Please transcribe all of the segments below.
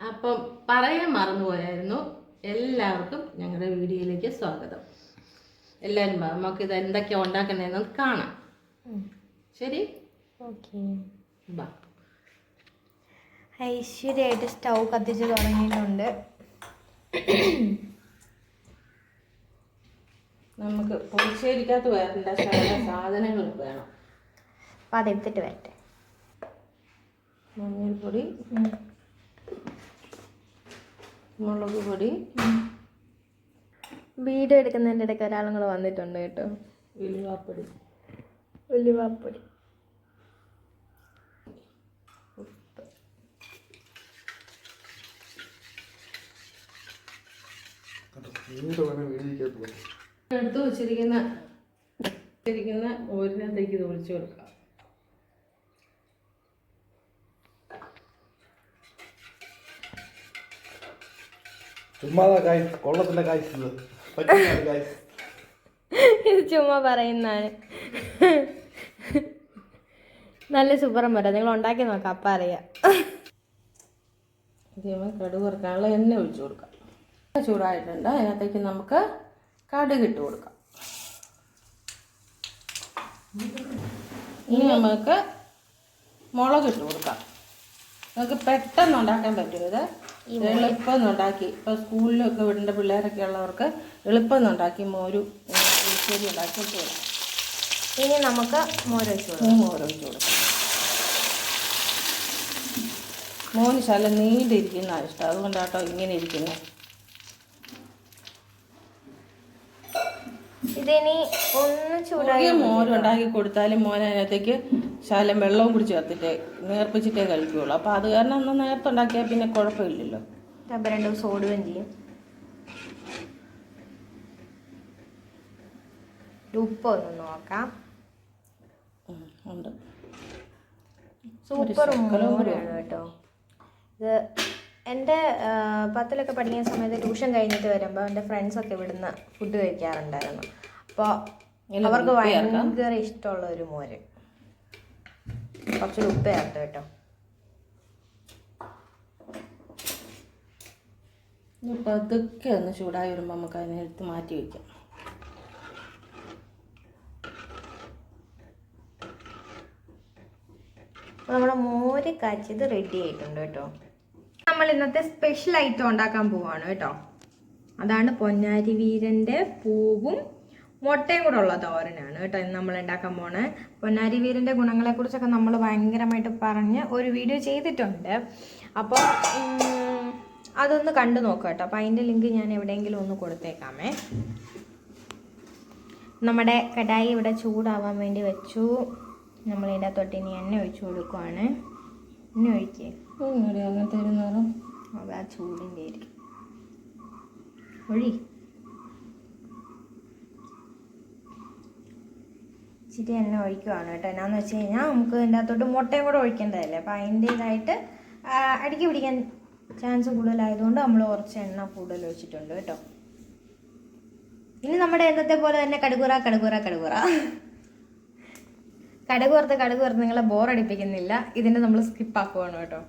അപ്പം പറയാൻ മറന്നുപോയായിരുന്നു. എല്ലാവർക്കും ഞങ്ങളുടെ വീഡിയോയിലേക്ക് സ്വാഗതം. എല്ലാവരും നമുക്ക് ഇത് എന്തൊക്കെയാണ് ഉണ്ടാക്കുന്നതെന്ന് കാണാം. ശരി? ഓക്കെ. ബാ. ഐശ്വര്യമായിട്ട് സ്റ്റൗ കത്തിച്ച് തുടങ്ങിയിട്ടുണ്ട്. നമുക്ക് പുളിശ്ശേരിക്കകത്ത് വരേണ്ട സാധനങ്ങൾ വേണം. അപ്പം അതെടുത്തിട്ട് വരട്ടെ. മഞ്ഞൾപ്പൊടി. മുളക് പൊടി. വീഡിയോ എടുക്കുന്നതിന്റെ ഇടയ്ക്ക് ഒരാളും കൂടെ വന്നിട്ടുണ്ട് കേട്ടോ. ഉലുവാപ്പൊടി. ഉലുവാപ്പൊടി. എടുത്ത് വെച്ചിരിക്കുന്ന വെച്ചിരിക്കുന്ന ഓരിനകത്തേക്ക് ഇത് ഒഴിച്ചു കൊടുക്കാം. ഇത്. ചുമ്മാ പറയുന്നതാണ്. നല്ല സൂപ്പറും പോരാ നിങ്ങൾ ഉണ്ടാക്കി നോക്കാം അപ്പം അറിയാം. കടു കടുക് എണ്ണ ഒഴിച്ചു കൊടുക്കാം. ചൂടായിട്ടുണ്ട്. അതിനകത്തേക്ക് നമുക്ക് കടുക് ഇട്ട് കൊടുക്കാം. ഇനി നമുക്ക് മുളക് ഇട്ട് കൊടുക്കാം. നമുക്ക് പെട്ടെന്ന് ഉണ്ടാക്കാൻ പറ്റും. ഇത് എളുപ്പം ഉണ്ടാക്കി. ഇപ്പോൾ സ്കൂളിലൊക്കെ വിടേണ്ട പിള്ളേരൊക്കെ ഉള്ളവർക്ക് എളുപ്പം ഉണ്ടാക്കി മോരു പുളിശ്ശേരി ഉണ്ടാക്കി കൊടുക്കാം. ഇനി നമുക്ക് മോരൊഴിച്ചു കൊടുക്കാം. കൊടുക്കാം. മോന് ശല നീണ്ടിരിക്കുന്ന ഇഷ്ടം. അതുകൊണ്ടാട്ടോ ഇങ്ങനെ ഇരിക്കുന്നത് ഇതിനി ഒന്ന് ചൂടായി മോരുണ്ടാക്കി കൊടുത്താലും മോൻ അതിനകത്തേക്ക് ശാലം വെള്ളവും കുടിച്ച് കത്തിട്ട് നേർപ്പിച്ചിട്ടേ കഴിക്കുകയുള്ളൂ. അപ്പോൾ അത് കാരണം ഒന്ന് നേരത്തെ ഉണ്ടാക്കിയാൽ പിന്നെ കുഴപ്പമില്ലല്ലോ. അപ്പം രണ്ട് ദിവസം ഓടുകയും ചെയ്യും. ഉപ്പ് ഒന്ന് നോക്കാം. ഉണ്ട്. സൂപ്പർ മോരാണ് കേട്ടോ. ഇത് എന്റെ പത്തിലൊക്കെ പഠിക്കുന്ന സമയത്ത് ട്യൂഷൻ കഴിഞ്ഞിട്ട് വരുമ്പോൾ എന്റെ ഫ്രണ്ട്സൊക്കെ ഇവിടുന്ന് ഫുഡ് കഴിക്കാറുണ്ടായിരുന്നു. അപ്പോൾ അവർക്ക്. ഭയങ്കര ഇഷ്ടമുള്ള ഒരു മോര്. കുറച്ച് ഉപ്പ് ചേർത്ത് കേട്ടോ. പതുക്കെ ഒന്ന് ചൂടായി വരുമ്പോൾ നമുക്ക് അതിനെ എടുത്ത് മാറ്റി വയ്ക്കാം നമ്മുടെ മോര് കാച്ചത് റെഡി ആയിട്ടുണ്ട് കേട്ടോ. നമ്മൾ ഇന്നത്തെ സ്പെഷ്യൽ ഐറ്റം ഉണ്ടാക്കാൻ പോവാണ് കേട്ടോ. അതാണ് പൊന്നാരി വീരന്റെ പൂവും മുട്ടയും കൂടെ ഉള്ള തോരനാണ് കേട്ടോ ഇന്ന് നമ്മൾ ഉണ്ടാക്കാൻ പോണേ. പൊന്നാരി വീരന്റെ ഗുണങ്ങളെക്കുറിച്ചൊക്കെ നമ്മൾ ഭയങ്കരമായിട്ട് പറഞ്ഞ് ഒരു വീഡിയോ ചെയ്തിട്ടുണ്ട്. അപ്പോൾ അതൊന്ന് കണ്ടു നോക്കാം കേട്ടോ. അപ്പോൾ അതിന്റെ ലിങ്ക് ഞാൻ എവിടെയെങ്കിലും ഒന്ന് കൊടുത്തേക്കാമേ. നമ്മുടെ കടായി ഇവിടെ ചൂടാവാൻ വേണ്ടി വെച്ചു. നമ്മൾ ഇതിന്റെ തൊട്ട് ഇനി എണ്ണ ഒഴിച്ചു കൊടുക്കുവാണ്. എണ്ണ ഒഴിക്കേ. അങ്ങനത്തെ ഒരു നിറം അതാ ചൂടിന്റെ ആയിരിക്കും ഒഴി. ഇച്ചിരി എണ്ണ ഒഴിക്കുവാണ് കേട്ടോ. എന്നാന്ന് വെച്ച് കഴിഞ്ഞാൽ നമുക്ക് ഇതിന്റെ അകത്തോട്ട് മുട്ടയും കൂടെ ഒഴിക്കേണ്ടതല്ലേ? അപ്പോൾ അതിന്റേതായിട്ട് അടിക്ക് പിടിക്കാൻ ചാൻസ് കൂടുതലായതുകൊണ്ട് നമ്മൾ കുറച്ച് എണ്ണ കൂടുതൽ ഒഴിച്ചിട്ടുണ്ട് കേട്ടോ. ഇനി നമ്മുടെ എന്നത്തെ പോലെ തന്നെ കടുകുറ കടുകുറ കടുകുറ. കടുക് വറുത്ത് കടുക് വറുത്ത് നിങ്ങളെ ബോറടിപ്പിക്കുന്നില്ല ഇതിന്റെ നമ്മൾ സ്കിപ്പാക്കുവാണ് കേട്ടോ.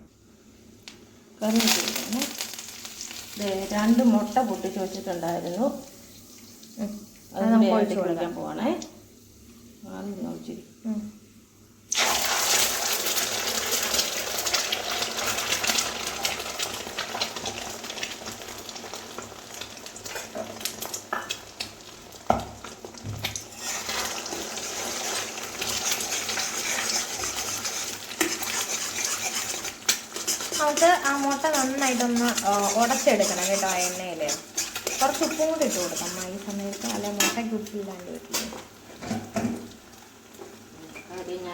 കറി രണ്ട് മുട്ട പൊട്ടിച്ച് വെച്ചിട്ടുണ്ടായിരുന്നു. അത് നമുക്ക് ഒഴിച്ചു കൊടുക്കാൻ പോവാണേ. ഒഴിച്ചിരി ഉം. നമുക്ക് ആ മുട്ട നന്നായിട്ടൊന്ന് ഉടച്ചെടുക്കണം കേട്ടോ ആ എണ്ണയിൽ കുറച്ച് ഉപ്പും കൂടി ഇട്ട് കൊടുക്കാം ഈ സമയത്ത് അല്ലെ മുട്ടയ്ക്ക് ഉപ്പില്ലാണ്ട്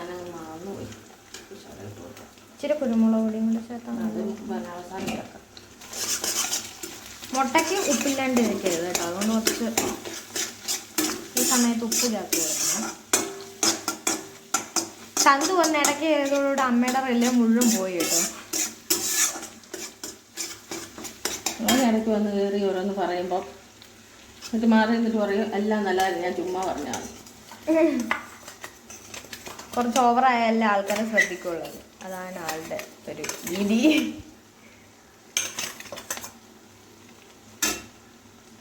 ഞാനങ്ങ് മറന്നുപോയി. ഇച്ചിരി കുരുമുളക് പൊടിയും കൂടി ചേർത്താൽ അവസാനം ചേർക്കാം. മുട്ടയ്ക്ക് ഉപ്പില്ലാണ്ട് ഇരിക്കരുത് കേട്ടോ. അതുകൊണ്ട് കുറച്ച് ഈ സമയത്ത് ഉപ്പ് ചേർത്ത് കൊടുക്കണം. ചന്തു വന്ന് ഇടയ്ക്ക് ഏതോടെ അമ്മയുടെ റെല്ല് മുഴുവൻ പോയി കേട്ടോ. ഞാൻ ഇടയ്ക്ക് വന്ന് കയറി ഓരോന്ന് പറയുമ്പോൾ എന്നിട്ട് മാറി എന്നിട്ട് പറയും എല്ലാം നല്ലതായിരുന്നു ഞാൻ ചുമ്മാ പറഞ്ഞാണ് കുറച്ച് ഓവറായാലേ ആൾക്കാരെ ശ്രദ്ധിക്കുള്ളത് അതാണ് ആളുടെ ഒരു രീതി.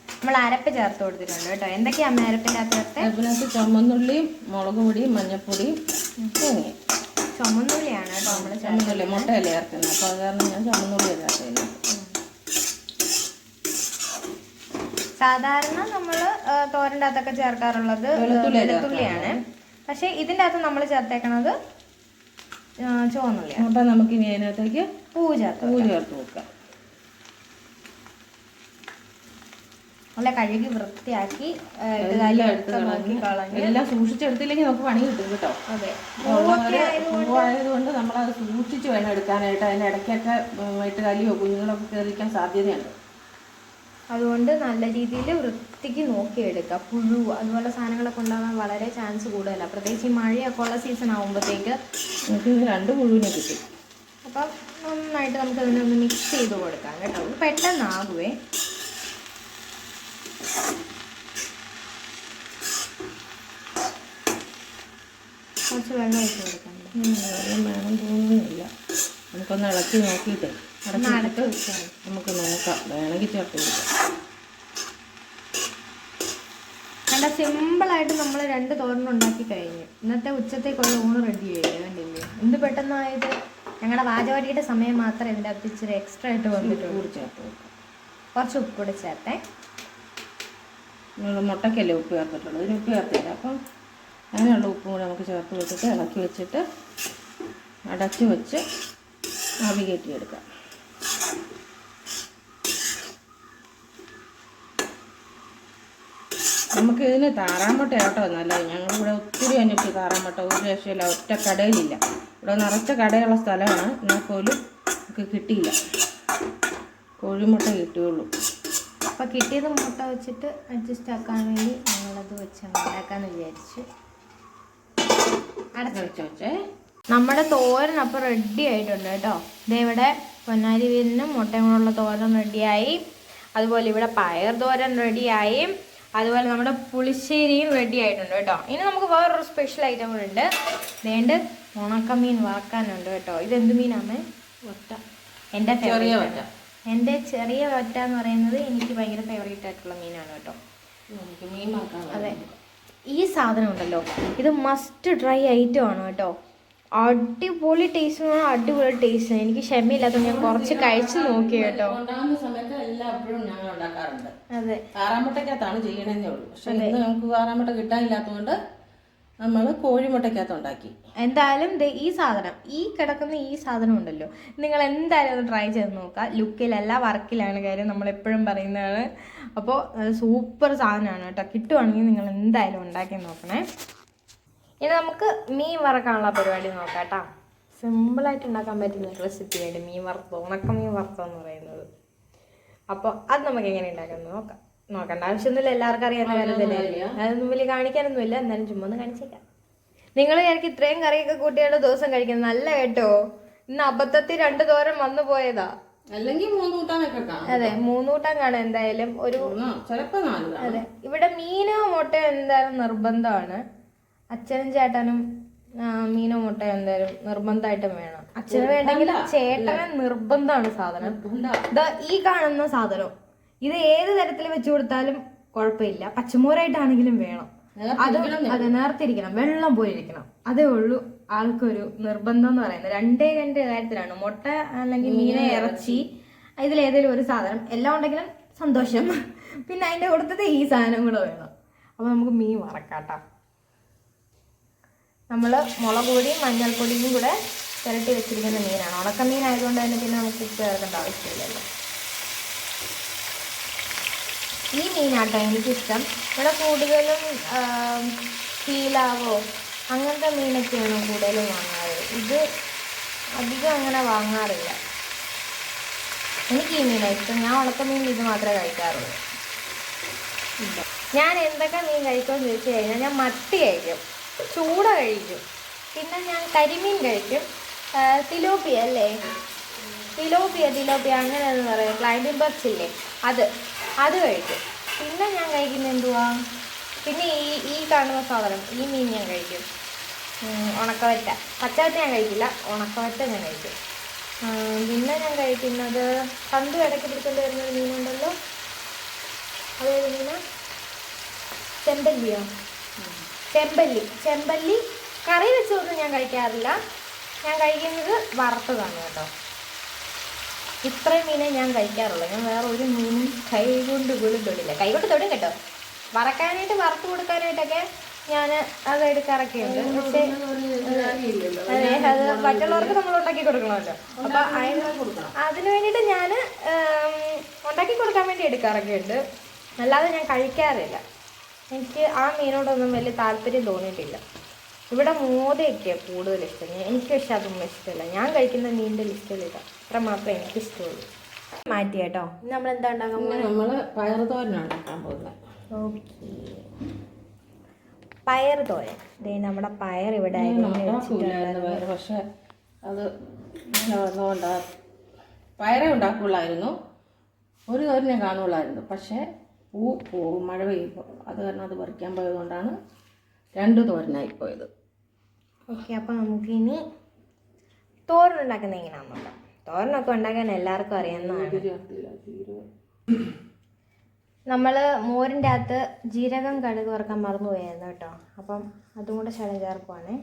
നമ്മൾ അരപ്പ് ചേർത്ത് കൊടുത്തിട്ടുണ്ട് കേട്ടോ. എന്തൊക്കെയാ അമ്മ അരപ്പിന്റെ അകത്ത് അരപ്പിനകത്ത് ചുമന്നുള്ളിയും മുളക് പൊടി മഞ്ഞപ്പൊടി തൂങ്ങി ചുമന്നുള്ളിയാണ് കേട്ടോ നമ്മൾ ചുമന്നുള്ളി മുട്ടയല്ലേ ചേർക്കുന്നത്. അപ്പോൾ അത് കാരണം ഞാൻ ചുമന്നുള്ളി ചേർക്കുന്നത് സാധാരണ നമ്മൾ തോരന്റെ അകത്തൊക്കെ ചേർക്കാറുള്ളത് വെളുത്തുള്ളിയാണ്. പക്ഷെ ഇതിന്റെ അകത്ത് നമ്മൾ ചേർത്തേക്കണത് ചുവന്നുള്ളി അപ്പം നമുക്കിനി അതിനകത്തേക്ക് പൂ ചേർത്ത് പൂ ചേർത്ത് വെക്കാം. നല്ല കഴുകി വൃത്തിയാക്കി എല്ലാം നോക്കി സൂക്ഷിച്ചെടുത്തില്ലെങ്കിൽ നമുക്ക് പണി കിട്ടും കേട്ടോ. അതെ. പൂവായതുകൊണ്ട് നമ്മളത് സൂക്ഷിച്ച് വേണം എടുക്കാനായിട്ട്. അതിന് ഇടയ്ക്കൊക്കെ വെട്ടുകാലിയോ കുഞ്ഞുങ്ങളൊക്കെ കയറിക്കാൻ സാധ്യതയുണ്ട്. അതുകൊണ്ട് നല്ല രീതിയിൽ വൃത്തിക്ക് നോക്കിയെടുക്കുക. പുഴു അതുപോലെ സാധനങ്ങളൊക്കെ ഉണ്ടാകാൻ വളരെ ചാൻസ് കൂടുതലാണ് പ്രത്യേകിച്ച് ഈ മഴയൊക്കെ ഉള്ള സീസൺ ആകുമ്പോഴത്തേക്ക് നമുക്ക് ഇത് രണ്ട് പുഴുവിനെ കിട്ടും. അപ്പം നന്നായിട്ട് നമുക്ക് അതിനൊന്ന് മിക്സ് ചെയ്ത് കൊടുക്കാം കേട്ടോ. പെട്ടെന്നാകുവേ. കുറച്ച് വെള്ളം ഒഴിച്ച് കൊടുക്കാം. വെള്ളം വേണം തോന്നുന്നില്ല. നമുക്കൊന്ന് ഇളക്കി നോക്കിയിട്ട്. ഒന്ന് മതി. നമുക്ക് നോക്കാം. വേണമെങ്കിൽ ചേർത്ത് കൊടുക്കാം. കണ്ട സിമ്പിളായിട്ട് നമ്മൾ രണ്ട് തോരണം ഉണ്ടാക്കി കഴിഞ്ഞു. ഇന്നത്തെ ഉച്ചത്തേക്കുള്ള ഊണ് റെഡി കണ്ടില്ലേ? എന്ത് പെട്ടെന്നായത്? ഞങ്ങളുടെ വാചവാടിയുടെ സമയം മാത്രം ഇതിന്റെ അകത്ത് ഇച്ചിരി എക്സ്ട്രാ ആയിട്ട് വന്നിട്ടുള്ളൂ. കുറച്ച് ഉപ്പ് കൂടെ ചേർത്തേ. നമ്മൾ മുട്ടയ്ക്കല്ലേ ഉപ്പ് ചേർത്തിട്ടുള്ളൂ. ഇതിന് ഉപ്പ് ചേർത്തില്ല. അപ്പം അതിനുള്ള ഉപ്പും കൂടെ നമുക്ക് ചേർത്ത് വെച്ചിട്ട് ഇളക്കി വെച്ചിട്ട് അടച്ച് വെച്ച് ആവി കയറ്റിയെടുക്കാം. നമുക്ക് ഇതിന് താറാമട്ട കേട്ടോ നല്ലത്. ഞങ്ങളിവിടെ ഒത്തിരി അന്വേഷിച്ചു താറാമട്ട. ഒരു രക്ഷയില്ല. ഒറ്റ കടയിലില്ല. ഇവിടെ നിറച്ച കടയുള്ള സ്ഥലമാണ്. എന്നാൽ പോലും നമുക്ക് കിട്ടിയില്ല. കോഴിമുട്ട കിട്ടുകയുള്ളൂ അപ്പോൾ കിട്ടിയത് മുട്ട വെച്ചിട്ട് അഡ്ജസ്റ്റ് ആക്കാൻ വേണ്ടി ഞങ്ങളത് വെച്ച് ഉണ്ടാക്കാമെന്ന് വിചാരിച്ചു. അടച്ചു അടച്ച് വെച്ചേ. നമ്മുടെ തോരൻ അപ്പോൾ റെഡി ആയിട്ടുണ്ട് കേട്ടോ. ഇവിടെ പൊന്നാരി വീരനും മുട്ടയും കൊണ്ടുള്ള തോരൻ റെഡിയായി അതുപോലെ ഇവിടെ പയർ തോരൻ റെഡിയായി അതുപോലെ നമ്മുടെ പുളിശ്ശേരിയും റെഡി ആയിട്ടുണ്ട് കേട്ടോ. ഇനി നമുക്ക് വേറൊരു സ്പെഷ്യൽ ഐറ്റം കൂടെ ഉണ്ട്. വേണ്ട ഉണക്കമീൻ വറക്കാനുണ്ട് കേട്ടോ. ഇതെന്ത് മീനാണ് ഒറ്റ. എന്റെ ചെറിയ ഒറ്റ. എന്റെ ചെറിയ ഒറ്റ എന്ന് പറയുന്നത് എനിക്ക് ഭയങ്കര ഫേവറേറ്റ് ആയിട്ടുള്ള മീനാണ് കേട്ടോ. മീൻ അതെ. ഈ സാധനം ഉണ്ടല്ലോ. ഇത് മസ്റ്റ് ഡ്രൈ ഐറ്റം ആണ് കേട്ടോ. അടിപൊളി ടേസ്റ്റ് എന്ന് പറഞ്ഞാൽ അടിപൊളി ടേസ്റ്റ് എനിക്ക് ക്ഷമയില്ലാത്ത ഞാൻ കുറച്ച് കഴിച്ചു നോക്കി കേട്ടോ. സമയത്ത് എല്ലാം എപ്പോഴും ഞങ്ങൾ ഉണ്ടാക്കാറുണ്ട്. അതെ. താറാമുട്ടയ്ക്കകത്താണ് ചെയ്യണമെന്നേ ഉള്ളൂ. പക്ഷെ ഇന്ന് നമുക്ക് താറാമുട്ട കിട്ടാനില്ലാത്തതുകൊണ്ട് നമ്മൾ കോഴിമുട്ടക്കകത്ത് ഉണ്ടാക്കി. എന്തായാലും ഈ സാധനം ഈ കിടക്കുന്ന ഈ സാധനം ഉണ്ടല്ലോ. നിങ്ങൾ എന്തായാലും ഒന്ന് ട്രൈ ചെയ്ത് നോക്കുക. ലുക്കിലല്ല വർക്കിലാണ് കാര്യം നമ്മൾ എപ്പോഴും പറയുന്നതാണ്. അപ്പോൾ സൂപ്പർ സാധനമാണ് കേട്ടോ. കിട്ടുവാണെങ്കിൽ നിങ്ങൾ എന്തായാലും ഉണ്ടാക്കി നോക്കണേ. ഇനി നമുക്ക് മീൻ വറക്കാനുള്ള പരിപാടി നോക്കാം കേട്ടോ. സിമ്പിളായിട്ട് ഉണ്ടാക്കാൻ പറ്റുന്ന റെസിപ്പിയാണ് മീൻ വറുത്തത് ഉണക്ക മീൻ വറുത്തതെന്ന് പറയുന്നത്. അപ്പോൾ അത് നമുക്ക് എങ്ങനെ ഉണ്ടാക്കാമെന്ന് നോക്കാം. നോക്കണ്ട ആവശ്യമൊന്നുമില്ല എല്ലാവർക്കും അറിയാവുന്ന കാര്യം തന്നെയല്ലേ അതൊന്നും വലിയ കാണിക്കാനൊന്നുമില്ല എന്നാലും ചുമ്മാ ഒന്ന് കാണിച്ചേക്കാം. നിങ്ങൾ എനിക്ക് ഇത്രയും കറിയൊക്കെ കൂട്ടിയുള്ള ദിവസം കഴിക്കുന്നത് നല്ല കേട്ടോ. ഇന്ന് അബദ്ധത്തിൽ രണ്ട് തോരം വന്നു പോയതാ. അല്ലെങ്കിൽ അതെ മൂന്നൂട്ടം കാണാം എന്തായാലും ഒരു അതെ ഇവിടെ മീനോ മുട്ടയോ എന്തായാലും നിർബന്ധമാണ്. അച്ഛനും ചേട്ടനും മീനോ മുട്ടയോ എന്തായാലും നിർബന്ധമായിട്ടും വേണം. അച്ഛന് വേണ്ടെങ്കിൽ ചേട്ടന് നിർബന്ധമാണ് സാധനം. ദാ ഈ കാണുന്ന സാധനം. ഇത് ഏത് തരത്തിൽ വെച്ചു കൊടുത്താലും കുഴപ്പമില്ല. പച്ചമോരായിട്ടാണെങ്കിലും വേണം. അത് അത് നേർത്തിരിക്കണം. വെള്ളം പോയിരിക്കണം. അതേ ഉള്ളൂ ആൾക്കൊരു നിർബന്ധം എന്ന് പറയുന്നത്. രണ്ടേ രണ്ട് കാര്യത്തിലാണ്. മുട്ട അല്ലെങ്കിൽ മീനെ ഇറച്ചി ഇതിലേതെങ്കിലും ഒരു സാധനം. എല്ലാം ഉണ്ടെങ്കിലും സന്തോഷം. പിന്നെ അതിന്റെ കൂട്ടത്തിൽ ഈ സാധനം കൂടെ വേണം. അപ്പൊ നമുക്ക് മീൻ വറക്കാട്ടാം. നമ്മൾ മുളക് പൊടിയും മഞ്ഞൾപ്പൊടിയും കൂടെ പുരട്ടി വെച്ചിരിക്കുന്ന മീനാണ്. ഉണക്കമീൻ ആയതുകൊണ്ട് തന്നെ പിന്നെ നമുക്ക് ഉപ്പ് ചേർക്കേണ്ട ആവശ്യമില്ലല്ലോ. ഈ മീനാട്ടോ എനിക്കിഷ്ടം. ഇവിടെ കൂടുതലും ഫീലാവോ അങ്ങനത്തെ മീനൊക്കെയാണ് കൂടുതലും വാങ്ങാറ്. ഇത് അധികം അങ്ങനെ വാങ്ങാറില്ല. എനിക്ക് ഈ മീനാണ് ഇഷ്ടം. ഞാൻ ഉണക്കമീൻ ഇത് മാത്രമേ കഴിക്കാറുള്ളൂ. ഞാൻ എന്തൊക്കെ മീൻ കഴിക്കുമെന്ന് ചോദിച്ചു കഴിഞ്ഞാൽ ഞാൻ മത്തി കഴിക്കും. ചൂട കഴിക്കും പിന്നെ ഞാൻ കരിമീൻ കഴിക്കും. തിലോപ്പിയ അല്ലേ? തിലോപ്പിയ തിലോപ്പിയ അങ്ങനെ എന്ന് പറയും ക്ലൈമ്പിംഗ് ബക്സ് ഇല്ലേ? അത്. അത് കഴിക്കും. പിന്നെ ഞാൻ കഴിക്കുന്നത് എന്തുവാ? പിന്നെ ഈ ഈ കാണുന്ന സാധനം ഈ മീൻ ഞാൻ കഴിക്കും. ഉണക്കവറ്റ. പച്ചവറ്റ ഞാൻ കഴിക്കില്ല. ഉണക്കവറ്റ ഞാൻ കഴിക്കും. പിന്നെ ഞാൻ കഴിക്കുന്നത് പന്ത് ഇടയ്ക്ക് പിടിച്ചുകൊണ്ട് വരുന്ന ഒരു മീനുണ്ടല്ലോ. അതായത് മീൻ ചെമ്പല്ലിയോ? ചെമ്പല്ലി. ചെമ്പല്ലി കറി വെച്ചൊന്നും ഞാൻ കഴിക്കാറില്ല. ഞാൻ കഴിക്കുന്നത് വറുത്തതാണ് കേട്ടോ. ഇത്രയും മീനെ ഞാൻ കഴിക്കാറുള്ളൂ. ഞാൻ വേറെ ഒരു മീനും കൈ കൊണ്ട് തൊടില്ല. കൈ കൊണ്ട് തൊടും കേട്ടോ. വറക്കാനായിട്ട് വറുത്ത് കൊടുക്കാനായിട്ടൊക്കെ ഞാൻ അത് എടുക്കാറൊക്കെ ഉണ്ട് പക്ഷേ അതെ അത് മറ്റുള്ളവർക്ക് നമ്മൾ ഉണ്ടാക്കി കൊടുക്കണമല്ലോ. അപ്പൊ അതിന് അതിന് വേണ്ടിയിട്ട് ഞാൻ ഉണ്ടാക്കി കൊടുക്കാൻ വേണ്ടി എടുക്കാറൊക്കെ ഉണ്ട് അല്ലാതെ ഞാൻ കഴിക്കാറില്ല. എനിക്ക് ആ മീനോടൊന്നും വലിയ താല്പര്യം തോന്നിയിട്ടില്ല. ഇവിടെ മോദയൊക്കെയാണ് കൂടുതൽ ഇഷ്ടം. ഞാൻ- എനിക്ക് പക്ഷെ അതൊന്നും ഇഷ്ടമില്ല. ഞാൻ കഴിക്കുന്ന മീനിന്റെ ലിസ്റ്റിൽ ഇതാ. അത്ര മാത്രമേ എനിക്ക് ഇഷ്ടമുള്ളൂ. മാറ്റി കേട്ടോ. നമ്മൾ എന്താ ഉണ്ടാക്കാൻ നമ്മൾ പയർ തോരനാണ് ഉണ്ടാക്കാൻ പോകുന്നത് ഓക്കെ. പയർ തോരൻ. ദേ നമ്മുടെ പയർ ഇവിടെ വേറെ പക്ഷെ അത് പയറേ ഉണ്ടാക്കുള്ളായിരുന്നു. ഒരു തോരനെ കാണുള്ളായിരുന്നു. പക്ഷേ പൂ പോകും മഴ പെയ്യുമ്പോൾ. അത് കാരണം അത് പറിക്കാൻ പോയതുകൊണ്ടാണ് രണ്ട് തോരനായി പോയത്. ഓക്കെ അപ്പോൾ നമുക്കിനി തോരൻ ഉണ്ടാക്കുന്നത് എങ്ങനെയാണെന്ന് നോക്കാം. തോരനൊക്കെ ഉണ്ടാക്കാൻ എല്ലാവർക്കും അറിയാവുന്നതാണ് നമ്മൾ മോരിന്റെ അകത്ത് ജീരകം കടുക് വറുക്കാൻ മറന്നുപോയായിരുന്നു കേട്ടോ. അപ്പം അതും കൂടെ ശകലം ചേർക്കുവാണേ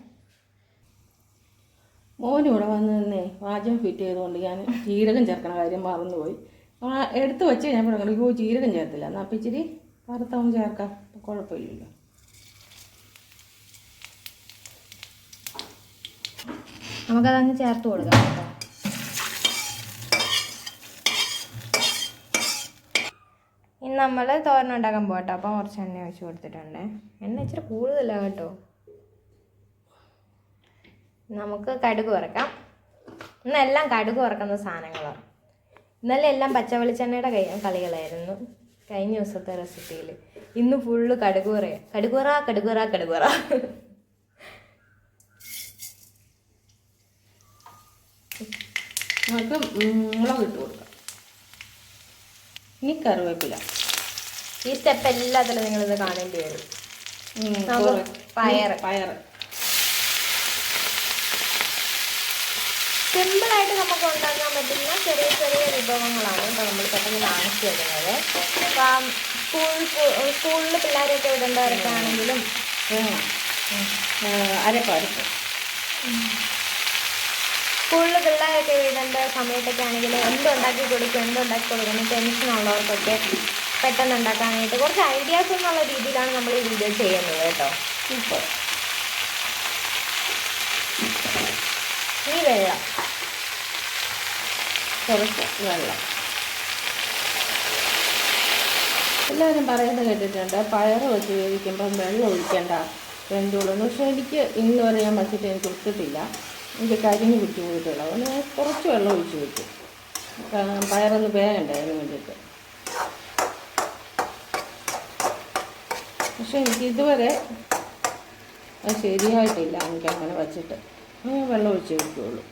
മോനിവിടെ വന്നു നിന്നേ പാചകം ഫിറ്റ് ചെയ്തുകൊണ്ട് ഞാൻ ജീരകം ചേർക്കണ കാര്യം മറന്നുപോയി. എടുത്ത് വെച്ച് ഞാൻ പറഞ്ഞു അയ്യോ ജീരകം ചേർത്തില്ല. എന്നാൽ അപ്പം ഇച്ചിരി വറുത്തവും ചേർക്കാം. കുഴപ്പമില്ലല്ലോ. നമുക്കതങ്ങ് ചേർത്ത് കൊടുക്കാം കേട്ടോ. ഇനി നമ്മൾ തോരൻ ഉണ്ടാക്കാൻ പോകട്ടെ. അപ്പം കുറച്ച് എണ്ണ ഒഴിച്ച് കൊടുത്തിട്ടുണ്ട്. എണ്ണ ഇച്ചിരി കൂടുതലാണ് കേട്ടോ. നമുക്ക് കടുക് വറക്കാം. ഇന്നെല്ലാം കടുക് വറക്കുന്ന സാധനങ്ങളാണ്. ഇന്നലെ എല്ലാം പച്ച വെളിച്ചെണ്ണയുടെ കൈ കളികളായിരുന്നു. കഴിഞ്ഞ ദിവസത്തെ റെസിപ്പിയിൽ ഇന്ന് ഫുള്ള് കടുക് കടുകുറ കടുകുറ വറ കടുക് വറ കടുക് വറ നമുക്ക് മുളക് ഇട്ട് കൊടുക്കാം. ഇനി കറിവേപ്പില. ഈ സ്റ്റെപ്പ് എല്ലാത്തിലും നിങ്ങളിത് കാണേണ്ടി വരും. പയർ നമുക്ക് കുറേ- പയറ്. പയറ് സിമ്പിളായിട്ട് നമുക്ക് ഉണ്ടാക്കാൻ പറ്റുന്ന ചെറിയ ചെറിയ വിഭവങ്ങളാണ് ഇപ്പോൾ നമ്മൾ പെട്ടെന്ന് കാണിച്ചു തരുന്നത്. ഇപ്പം സ്കൂൾ സ്കൂളിൽ പിള്ളേരൊക്കെ തേങ്ങ അരപ്പ് അരപ്പ് സ്കൂളിൽ പിള്ളേരൊക്കെ വിടേണ്ട സമയത്തൊക്കെ ആണെങ്കിൽ എന്തുണ്ടാക്കി കൊടുക്കും എന്തുണ്ടാക്കി കൊടുക്കുന്നു ടെൻഷനുള്ളവർക്കൊക്കെ പെട്ടെന്ന് ഉണ്ടാക്കാനായിട്ട് കുറച്ച് ഐഡിയാസ് എന്നുള്ള രീതിയിലാണ് നമ്മൾ ഈ വീഡിയോ ചെയ്യുന്നത് കേട്ടോ. ഇപ്പോൾ ഈ വെള്ളം. കുറച്ച് വെള്ളം. എല്ലാവരും പറയുന്നത് കേട്ടിട്ടുണ്ട് പയറ് വെച്ച് വേവിക്കുമ്പം വെള്ളം ഒഴിക്കണ്ട വെന്തോളുന്നു പക്ഷേ എനിക്ക് ഇന്ന് വരെ ഞാൻ വച്ചിട്ട് എനിക്ക് ഒത്തിട്ടില്ല. എനിക്ക് കരിഞ്ഞ് കുറ്റി പോയിട്ടുള്ളൂ. അതുകൊണ്ട് ഞാൻ കുറച്ച് വെള്ളം ഒഴിച്ച് വെച്ചു പയറൊന്ന് വേണ്ട അതിന് വേണ്ടിയിട്ട്. പക്ഷെ എനിക്ക് ഇതുവരെ ശരിയായിട്ടില്ല. എനിക്ക് അങ്ങനെ വച്ചിട്ട്. വെള്ളം ഒഴിച്ച് വെക്കുകയുള്ളൂ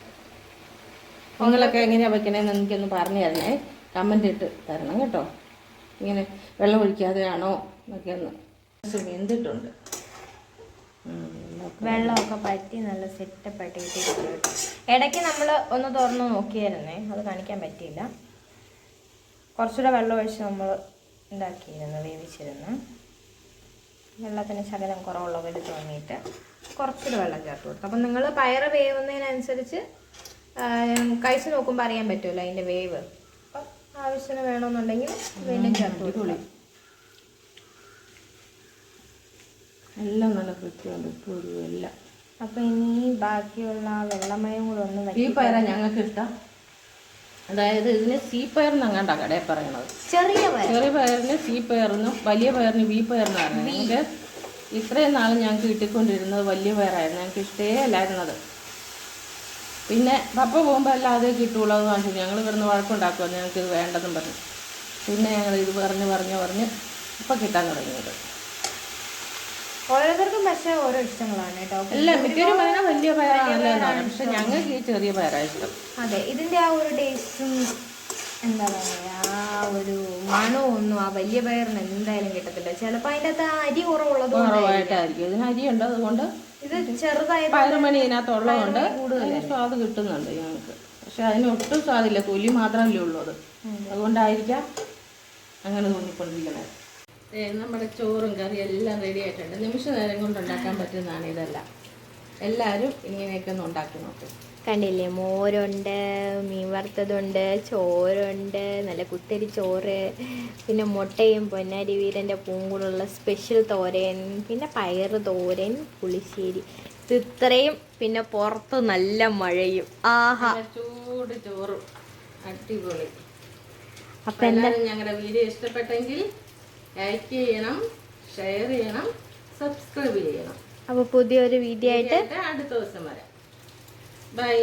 നിങ്ങളൊക്കെ എങ്ങനെയാണ് വെക്കണേന്ന് എനിക്കൊന്ന് പറഞ്ഞു തരണേ. കമന്റ് ഇട്ട് തരണം കേട്ടോ. ഇങ്ങനെ വെള്ളം ഒഴിക്കാതെയാണോ എന്നൊക്കെ ഒന്ന് എന്തിട്ടുണ്ട്? വെള്ളമൊക്കെ പറ്റി നല്ല സെറ്റപ്പ് ആയിട്ട് ഇടയ്ക്ക് നമ്മൾ ഒന്ന് തുറന്ന് നോക്കിയായിരുന്നേ. അത് കാണിക്കാൻ പറ്റിയില്ല. കുറച്ചുകൂടെ വെള്ളം ഒഴിച്ച് നമ്മൾ ഇതാക്കിയിരുന്നു വേവിച്ചിരുന്നു. വെള്ളത്തിന് ശകലം കുറവുള്ള പോലെ തോന്നിയിട്ട് കുറച്ചുകൂടെ വെള്ളം ചേർത്ത് കൊടുത്തു. അപ്പം നിങ്ങൾ പയറ് വേവുന്നതിനനുസരിച്ച് കഴിച്ച് നോക്കുമ്പോൾ അറിയാൻ പറ്റുമല്ലോ അതിന്റെ വേവ്. അപ്പം ആവശ്യത്തിന് വേണമെന്നുണ്ടെങ്കിൽ വീണ്ടും ചേർത്ത് കൊടുക്കാം. എല്ലാം നല്ല കൃത്യമുണ്ട് ഉപ്പ് ഒരു എല്ലാം. അപ്പം ഇനി ബാക്കിയുള്ള വെള്ളമയം കൂടെ ഒന്ന് ഈ വറ്റി ഞങ്ങൾക്ക് ഇഷ്ടം. അതായത് ഇതിന് സീ പയർ എന്നങ്ങാണ്ടാ കടയിൽ പറയണത് ചെറിയ പയർ. ചെറിയ പയറിന് സീ പയറിനും വലിയ പയറിന് വി പയറിനായിരുന്നു ഞങ്ങൾക്ക് ഇത്രയും നാൾ ഞങ്ങൾക്ക് കിട്ടിക്കൊണ്ടിരുന്നത് വലിയ പയറായിരുന്നു. ഞങ്ങൾക്ക് ഇഷ്ടേ അല്ലായിരുന്നത്. പിന്നെ പപ്പ പോകുമ്പോൾ എല്ലാം അതേ കിട്ടുള്ളൂ എന്ന് പറഞ്ഞു ഞങ്ങൾ ഇവിടുന്ന് വഴക്കുണ്ടാക്കുമോ ഞങ്ങൾക്ക് ഇത് വേണ്ടെന്നും പറഞ്ഞു. പിന്നെ ഞങ്ങൾ ഇത് പറഞ്ഞ് പറഞ്ഞ് പറഞ്ഞ് ഇപ്പം കിട്ടാൻ തുടങ്ങിയത്. ഓരോരുത്തർക്കും പക്ഷേ ഓരോ ഇഷ്ടങ്ങളാണ് കേട്ടോ. അല്ല മിക്കവരും പറയുന്നത് വലിയ പയറാണല്ലോ എന്നാണ്. പക്ഷെ ഞങ്ങൾക്ക് ഈ ചെറിയ പയറാണ് ഇഷ്ടം. അതെ ഇതിന്റെ ആ ഒരു ടേസ്റ്റും എന്താ പറയാ ആ ഒരു മണവും ഒന്നും ആ വലിയ പയറിന് എന്തായാലും കിട്ടത്തില്ല. ചിലപ്പോൾ അതിന്റെ അകത്ത് അരി കുറവുള്ളത് കുറവായിട്ടായിരിക്കും. ഇതിന് അരിയുണ്ട്. അതുകൊണ്ട് ഇത് ചെറുതായത് പയറുമണി ഇതിനകത്തുള്ളതുകൊണ്ട് അതിന് സ്വാദ് കിട്ടുന്നുണ്ട് ഞങ്ങൾക്ക്. പക്ഷെ അതിന് ഒട്ടും സ്വാദില്ല തൊലി മാത്രമല്ലേ ഉള്ളൂ അത്. അതുകൊണ്ടായിരിക്കാം അങ്ങനെ തോന്നിക്കൊണ്ടിരിക്കുന്നത്. നമ്മുടെ ചോറും കറിയും എല്ലാം റെഡി ആയിട്ടുണ്ട്. നിമിഷ നേരം കൊണ്ട് ഉണ്ടാക്കാൻ പറ്റുന്നതാണ് ഇതെല്ലാം. എല്ലാവരും ഇങ്ങനെയൊക്കെ ഒന്ന് ഉണ്ടാക്കി നോക്കും. കണ്ടില്ലേ? മോരുണ്ട് മീൻ വറുത്തതുണ്ട് ചോറുണ്ട് നല്ല കുത്തരി ചോറ് പിന്നെ മുട്ടയും പൊന്നാരി വീരന്റെ പൂങ്കുളുള്ള സ്പെഷ്യൽ തോരൻ പിന്നെ പയർ തോരൻ പുളിശ്ശേരി. ഇത് ഇത്രയും പിന്നെ പുറത്ത് നല്ല മഴയും. ആഹാ. ചൂട് ചോറും. അടിപൊളി. അപ്പം എന്താ? ഞങ്ങളുടെ വീഡിയോ ഇഷ്ടപ്പെട്ടെങ്കിൽ ലൈക്ക് ചെയ്യണം ഷെയർ ചെയ്യണം സബ്സ്ക്രൈബ് ചെയ്യണം. അപ്പോൾ പുതിയൊരു വീഡിയോ ആയിട്ട് അടുത്ത ദിവസം വരാം. ബൈ